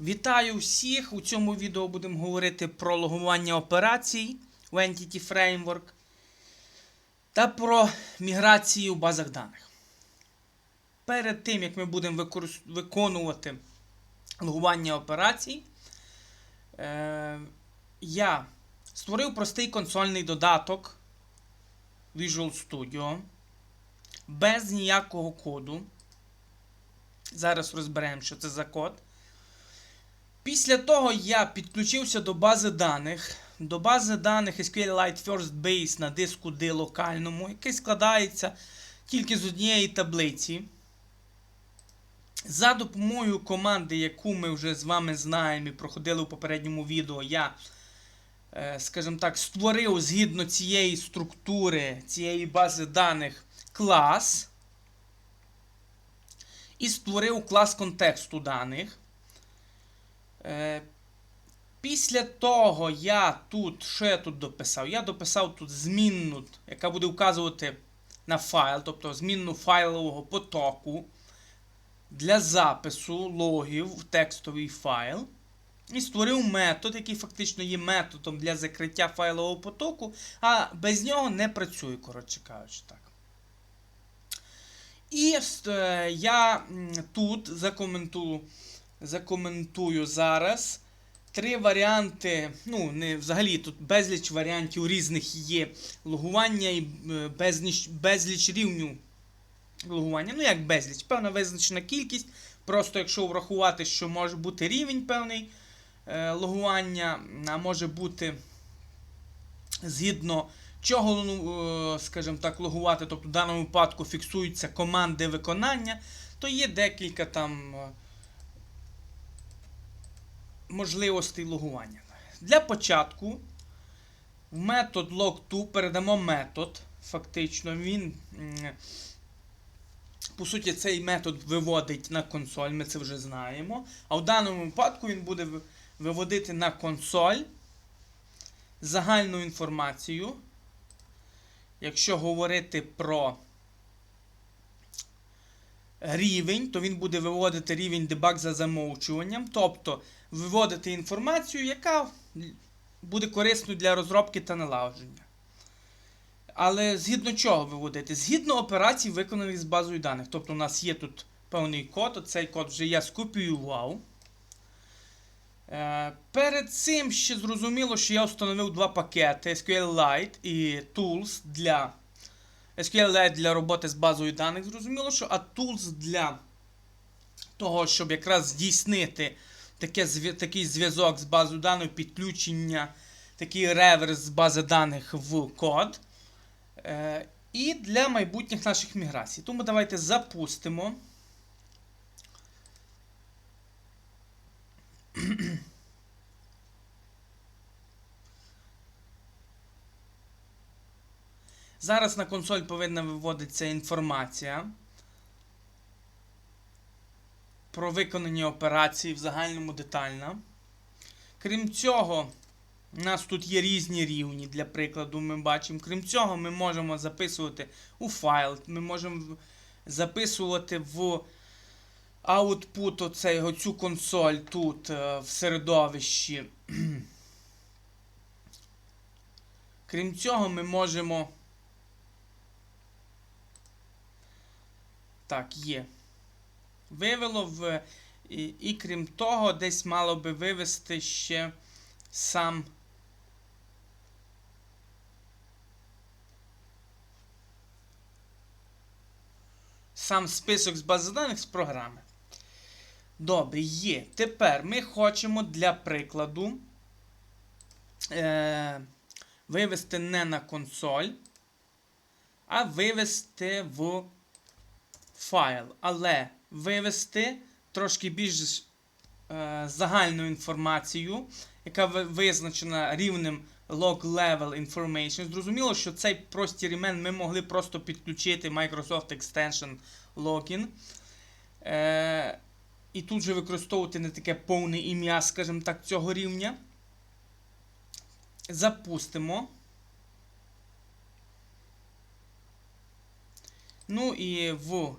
Вітаю всіх! У цьому відео будемо говорити про логування операцій в Entity Framework та про міграцію в базах даних. Перед тим, як ми будемо виконувати логування операцій, е- я створив простий консольний додаток Visual Studio без ніякого коду. Зараз розберемо, що це за код. Після того я підключився до бази даних. До бази даних SQLite First Base на диску D локальному, який складається тільки з однієї таблиці. За допомогою команди, яку ми вже з вами знаємо і проходили у попередньому відео, я, е, скажімо так, створив згідно цієї структури, цієї бази даних клас. І створив клас контексту даних. Е, Після того я тут, що я тут дописав? Я дописав тут змінну, яка буде вказувати на файл, тобто змінну файлового потоку для запису логів в текстовий файл. І створив метод, який фактично є методом для закриття файлового потоку, а без нього не працює, коротше кажучи так. І е, я тут закоментую, закоментую зараз три варіанти. Ну, не взагалі тут безліч варіантів різних є логування і е, безліч, безліч рівнів логування. Ну, як безліч, певна визначена кількість. Просто якщо врахувати, що може бути рівень певний е, логування, а може бути згідно чого, ну, е, скажімо так, логувати, тобто в даному випадку фіксуються команди виконання, то є декілька там е, можливостей логування. Для початку в метод log2 передамо метод. Фактично, він, по суті, цей метод виводить на консоль, ми це вже знаємо. А в даному випадку він буде виводити на консоль загальну інформацію. Якщо говорити про рівень, то він буде виводити рівень дебаг за замовчуванням, тобто виводити інформацію, яка буде корисною для розробки та налагодження. Але згідно чого виводити? Згідно операцій, виконаних з базою даних. Тобто у нас є тут певний код, оцей код вже я скопіював. Е, Перед цим ще зрозуміло, що я встановив два пакети SQLite і Tools для SQLite для роботи з базою даних. Зрозуміло, що а Tools для того, щоб якраз здійснити таке, такий зв'язок з базою даних, підключення, такий реверс з бази даних в код. Е, і для майбутніх наших міграцій. Тому давайте запустимо. Зараз на консоль повинна виводитися інформація про виконані операції в загальному детальна. Крім цього, у нас тут є різні рівні, для прикладу, ми бачимо. Крім цього, ми можемо записувати у файл, ми можемо записувати в output оцей, оцю консоль тут е, в середовищі. Крім цього, ми можемо. Так, є. Вивело в. І, і крім того, десь мало би вивести ще сам. Сам список з бази даних з програми. Добре, є. Тепер ми хочемо для прикладу е, вивести не на консоль, а вивести в файл. Але вивести трошки більш е, загальну інформацію, яка визначена рівнем log level information. Зрозуміло, що цей простір імен ми могли просто підключити Microsoft Extension Login. Е, і тут же використовувати не таке повне ім'я, скажімо так, цього рівня. Запустимо. Ну і в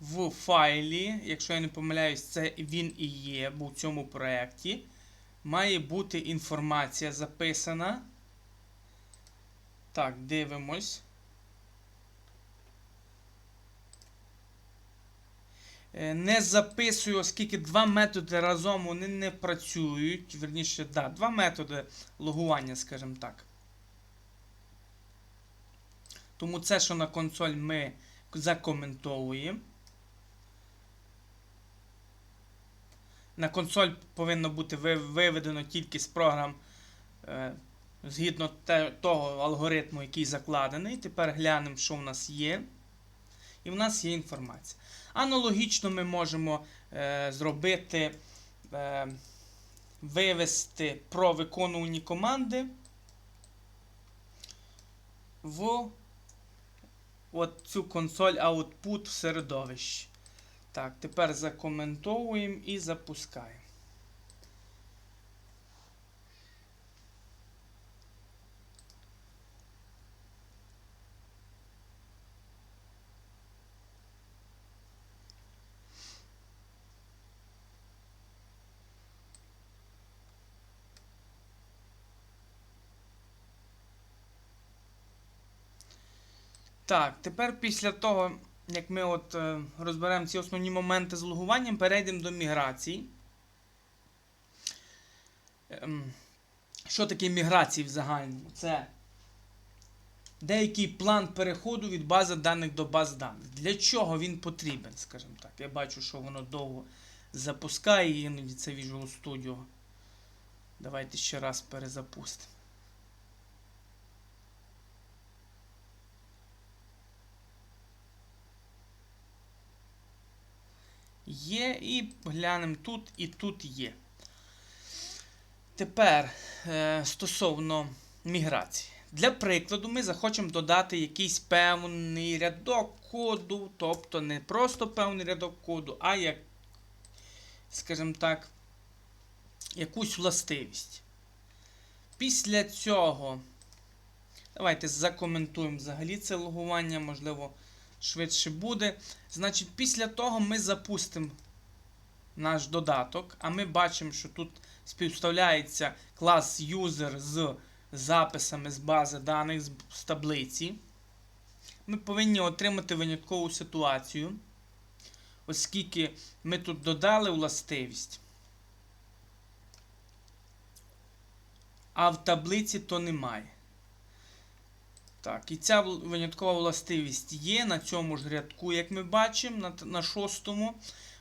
в файлі, якщо я не помиляюсь, це він і є, в цьому проєкті має бути інформація записана. Так, дивимось. Е, Не записую, оскільки два методи разом вони не працюють. Верніше, да, два методи логування, скажімо так. Тому це, що на консоль ми закоментовуємо. На консоль повинно бути виведено тільки з програм е, згідно того алгоритму, який закладений. Тепер глянемо, що в нас є. І в нас є інформація. Аналогічно ми можемо е, зробити, е, вивести про виконувані команди в от цю консоль output в середовищі. Так, тепер закоментовуємо і запускаємо. Так, тепер після того, як ми от е, розберемо ці основні моменти з логуванням, перейдемо до міграції. Ем, що таке міграції в загальному? Це деякий план переходу від бази даних до баз даних. Для чого він потрібен, скажімо так. Я бачу, що воно довго запускає іноді це Visual Studio. Давайте ще раз перезапустимо. Є, і глянемо тут, і тут є. Тепер е, стосовно міграції. Для прикладу, ми захочемо додати якийсь певний рядок коду, тобто не просто певний рядок коду, а як, скажімо так, якусь властивість. Після цього, давайте закоментуємо взагалі це логування, можливо, швидше буде. Значить, після того ми запустимо наш додаток, а ми бачимо, що тут співставляється клас user з записами з бази даних з, таблиці. Ми повинні отримати виняткову ситуацію, оскільки ми тут додали властивість. А в таблиці то немає. Так, і ця виняткова властивість є на цьому ж рядку, як ми бачимо, на, на шостому.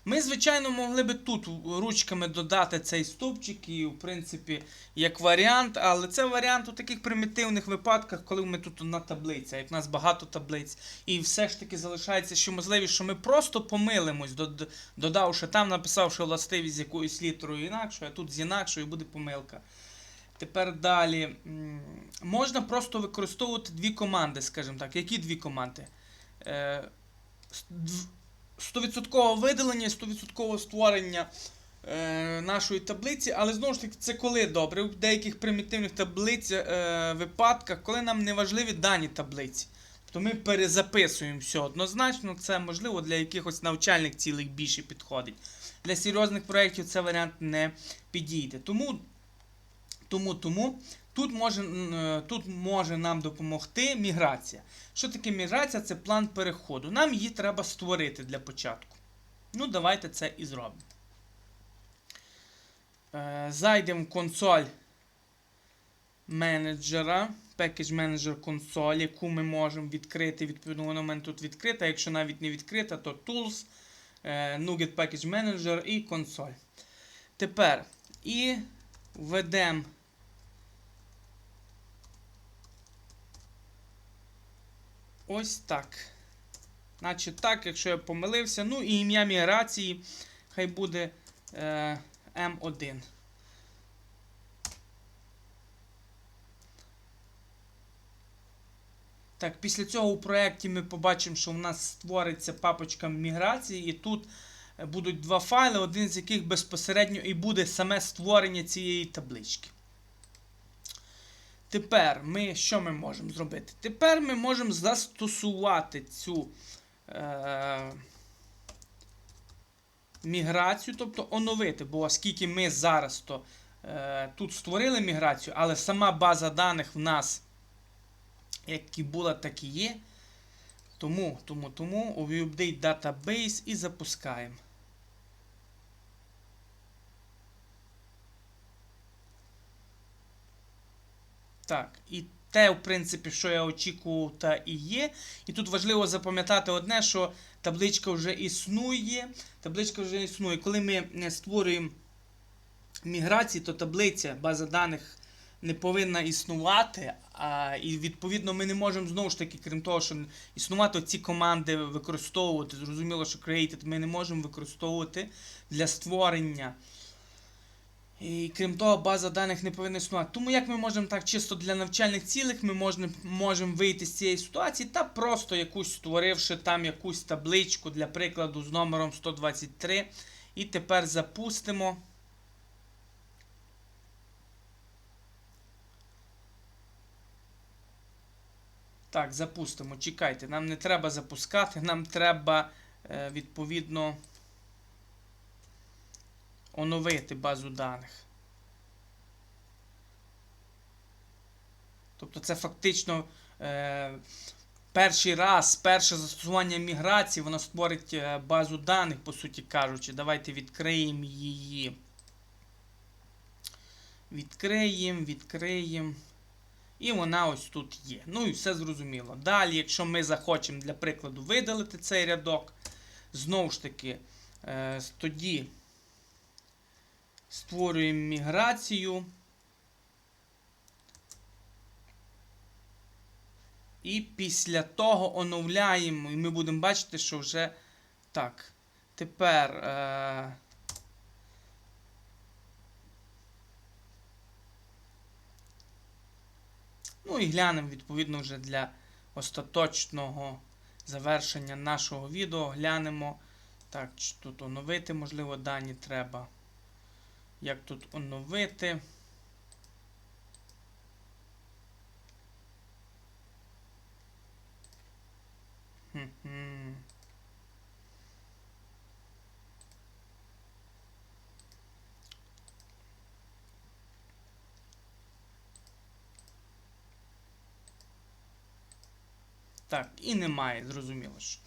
Ми, звичайно, могли би тут ручками додати цей стовпчик, і, в принципі, як варіант, але це варіант у таких примітивних випадках, коли ми тут на таблиці, а як в нас багато таблиць. І все ж таки залишається ще можливість, що ми просто помилимось, дод- додавши там, написавши властивість з якоюсь літерою інакшою, а тут з інакшою буде помилка. Тепер далі. Можна просто використовувати дві команди, скажімо так. Які дві команди? Е, 100% видалення і 100% створення е, нашої таблиці, але знову ж таки, це коли добре. У деяких примітивних таблиць е, випадках, коли нам не важливі дані таблиці. Тобто ми перезаписуємо все однозначно, це можливо для якихось навчальних цілих більше підходить. Для серйозних проєктів це варіант не підійде. Тому тому, тому тут може, е, тут може нам допомогти міграція. Що таке міграція? Це план переходу. Нам її треба створити для початку. Ну, давайте це і зробимо. Е, Зайдемо в консоль менеджера, Package Manager консоль, яку ми можемо відкрити. Відповідно, вона у мене тут відкрита. Якщо навіть не відкрита, то Tools, е, Nugget Package Manager і консоль. Тепер і введемо ось так. Значить так, якщо я помилився. Ну і ім'я міграції хай буде е, М1. Так, після цього у проєкті ми побачимо, що в нас створиться папочка міграції, і тут е, будуть два файли, один з яких безпосередньо і буде саме створення цієї таблички. Тепер ми що ми можемо зробити? Тепер ми можемо застосувати цю е, міграцію, тобто оновити. Бо оскільки ми зараз то е, тут створили міграцію, але сама база даних в нас, як і була, так і є. Тому, тому, тому update database і запускаємо. Так, і те, в принципі, що я очікував, та і є. І тут важливо запам'ятати одне, що табличка вже існує. Табличка вже існує. Коли ми створюємо міграції, то таблиця, база даних не повинна існувати. А, і відповідно ми не можемо знову ж таки, крім того, що існувати ці команди використовувати. Зрозуміло, що created ми не можемо використовувати для створення. І крім того, база даних не повинна існувати. Тому як ми можемо так чисто для навчальних цілих, ми можемо, можемо вийти з цієї ситуації та просто якусь створивши там якусь табличку для прикладу з номером 123. І тепер запустимо. Так, запустимо. Чекайте, нам не треба запускати, нам треба е, відповідно оновити базу даних. Тобто це фактично е, перший раз, перше застосування міграції, воно створить е, базу даних, по суті кажучи. Давайте відкриємо її. Відкриємо, відкриємо. І вона ось тут є. Ну і все зрозуміло. Далі, якщо ми захочемо, для прикладу, видалити цей рядок, знову ж таки, е, тоді створюємо міграцію. І після того оновляємо, і ми будемо бачити, що вже так. Тепер. Е, Ну і глянемо, відповідно, вже для остаточного завершення нашого відео. Глянемо. Так, чи тут оновити, можливо, дані треба. Як тут оновити? Так, і немає, зрозуміло. що.